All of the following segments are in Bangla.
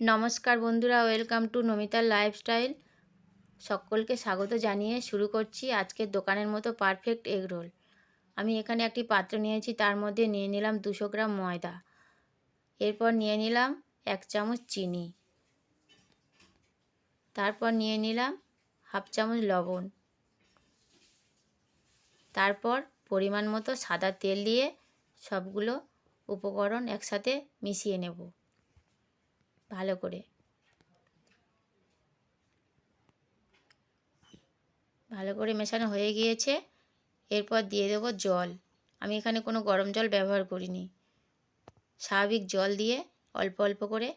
নমস্কার বন্ধুরা, ওয়েলকাম টু নমিতার লাইফস্টাইল। সকলকে স্বাগত জানিয়ে শুরু করছি আজকের দোকানের মতো পারফেক্ট এগ রোল। আমি এখানে একটি পাত্র নিয়েছি, তার মধ্যে নিয়ে নিলাম দুশো গ্রাম ময়দা। এরপর নিয়ে নিলাম এক চামচ চিনি। তারপর নিয়ে নিলাম হাফ চামচ লবণ। তারপর পরিমাণ মতো সাদা তেল দিয়ে সবগুলো উপকরণ একসাথে মিশিয়ে নেব। ভালো করে। ভালো করে মেশানো হয়ে গিয়েছে। এরপর দিয়ে দেব জল। আমি এখানে কোনো গরম জল ব্যবহার করিনি। স্বাভাবিক জল দিয়ে অল্প অল্প করে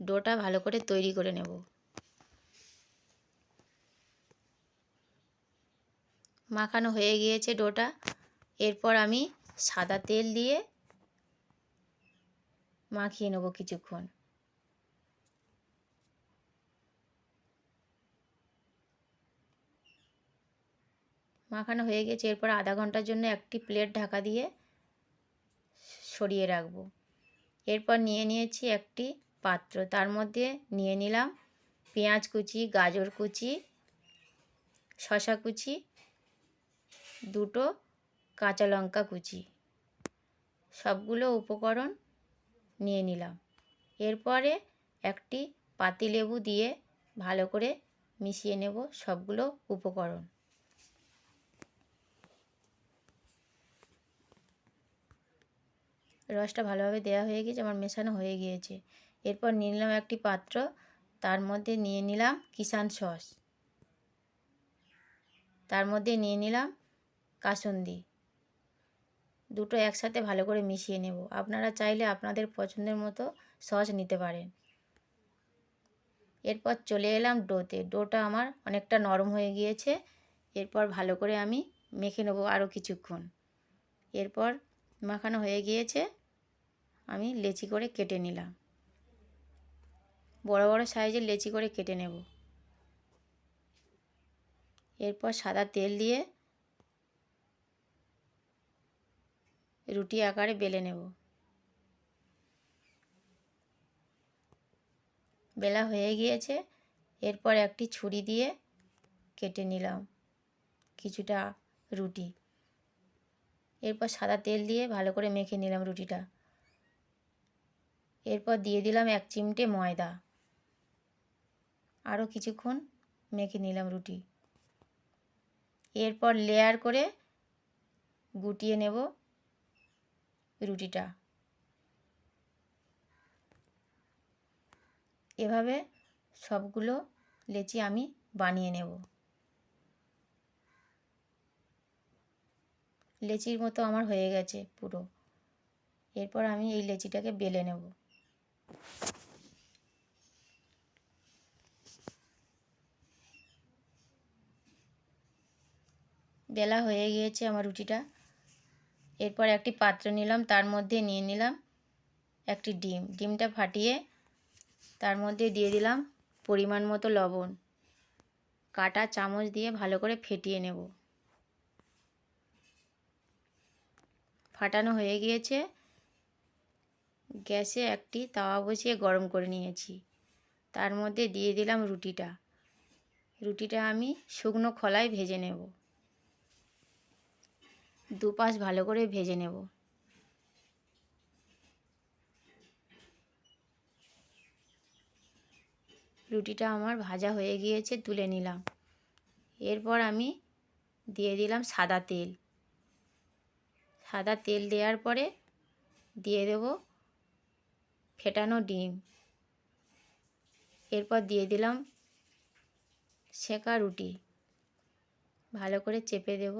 ডোটা ভালো করে তৈরি করে নেব। মাখানো হয়ে গিয়েছে ডোটা। এরপর আমি সাদা তেল দিয়ে মাখিয়ে নেব কিছুক্ষণ। মাখানো হয়ে গেছে। এরপর আধা ঘণ্টার জন্য একটি প্লেট ঢাকা দিয়ে সরিয়ে রাখব। এরপর নিয়ে নিয়েছি একটি পাত্র। তার মধ্যে নিয়ে নিলাম পেঁয়াজ কুচি, গাজর কুচি শশা কুচি, দুটো কাঁচা লঙ্কা কুচি। সবগুলো উপকরণ নিয়ে নিলাম। এরপরে একটি পাতিলেবু দিয়ে ভালো করে মিশিয়ে নেব সবগুলো উপকরণ। রসটা ভালোভাবে দেওয়া হয়ে গেছে, আমার মেশানো হয়ে গিয়েছে। এরপর নিয়ে নিলাম একটি পাত্র, তার মধ্যে নিয়ে নিলাম কিষান সস। তার মধ্যে নিয়ে নিলাম কাসন্দি। দুটো একসাথে ভালো করে মিশিয়ে নেব। আপনারা চাইলে আপনাদের পছন্দের মতো সস নিতে পারেন। এরপর চলে এলাম ডোতে। ডোটা আমার অনেকটা নরম হয়ে গিয়েছে। এরপর ভালো করে আমি মেখে নেব আরও কিছুক্ষণ। এরপর মাখানো হয়ে গিয়েছে, আমি লেচি করে কেটে নিলাম। বড় বড় সাইজের লেচি করে কেটে নেব। এরপর সাদা তেল দিয়ে রুটি আকারে বেলে নেব। বেলা হয়ে গিয়েছে, এরপর একটি ছুরি দিয়ে কেটে নিলাম কিছুটা রুটি। এরপর সাদা তেল দিয়ে ভালো করে মেখে নিলাম রুটিটা। এরপর দিয়ে দিলাম এক চিমটে ময়দা। আরও কিছুক্ষণ মেখে নিলাম রুটি। এরপর লেয়ার করে গুটিয়ে নেব রুটিটা। এভাবে সবগুলো লেচি আমি বানিয়ে নেব। লেচির মতো আমার হয়ে গেছে পুরো। এরপর আমি এই লেচিটাকে বেলে নেব। বেলা হয়ে গিয়েছে আমার রুটিটা। এরপর একটি পাত্র নিলাম, তার মধ্যে নিয়ে নিলাম একটি ডিম। ডিমটা ফাটিয়ে তার মধ্যে দিয়ে দিলাম পরিমাণ মতো লবণ। কাটা চামচ দিয়ে ভালো করে ফেটিয়ে নেব। ফাটানো হয়ে গিয়েছে। গ্যাসে একটি তাওয়া বসিয়ে গরম করে নিয়েছি। তার মধ্যে দিয়ে দিলাম রুটিটা। রুটিটা আমি শুকনো খলায় ভেজে নেব। দুপাশ ভালো করে ভেজে নেব। রুটিটা আমার ভাজা হয়ে গিয়েছে, তুলে নিলাম। এরপর আমি দিয়ে দিলাম সাদা তেল। সাদা তেল দেওয়ার পরে দিয়ে দেব ফেটানো ডিম। এরপর দিয়ে দিলাম সেঁকা রুটি। ভালো করে চেপে দেব।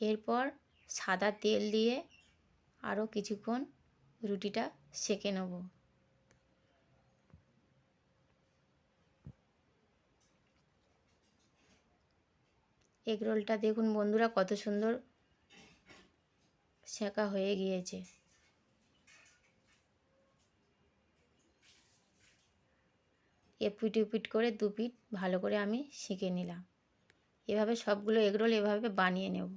এরপর সাদা তেল দিয়ে আরও কিছুক্ষণ রুটিটা সেঁকে নেব। এগরোলটা দেখুন বন্ধুরা কত সুন্দর সেঁকা হয়ে গিয়েছে। এপিট উপিট করে দু পিট ভালো করে আমি শিখে নিলাম। এভাবে সবগুলো এগরোল এভাবে বানিয়ে নেব।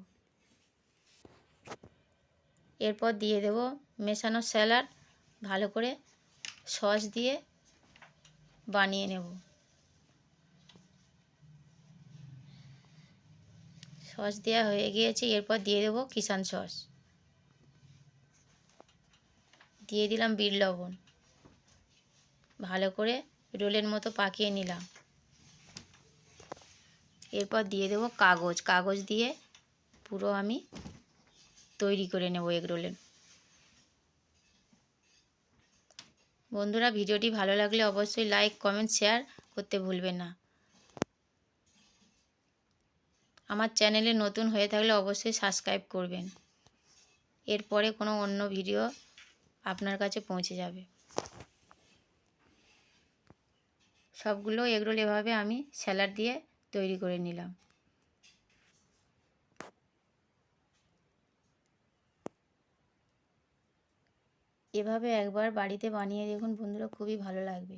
এরপর দিয়ে দেব মেশানো স্যালাড, ভালো করে সস দিয়ে বানিয়ে নেব। সস দেওয়া হয়ে গিয়েছে, এরপর দিয়ে দেবো কিষান সস। দিয়ে দিলাম বিট লবণ। ভালো করে রোলের মতো পাকিয়ে নিলাম। এরপর দিয়ে দেবো কাগজ। কাগজ দিয়ে পুরো আমি তৈরি করে নেব এগ রোলের। বন্ধুরা, ভিডিওটি ভালো লাগলে অবশ্যই লাইক কমেন্ট শেয়ার করতে ভুলবেন না। আমার চ্যানেলে নতুন হয়ে থাকলে অবশ্যই সাবস্ক্রাইব করবেন। এরপরে কোনো অন্য ভিডিও আপনার কাছে পৌঁছে যাবে। সবগুলো এগরোল এভাবে আমি স্যালাড দিয়ে তৈরি করে নিলাম। এভাবে একবার বাড়িতে বানিয়ে দেখুন বন্ধুরা, খুবই ভালো লাগবে।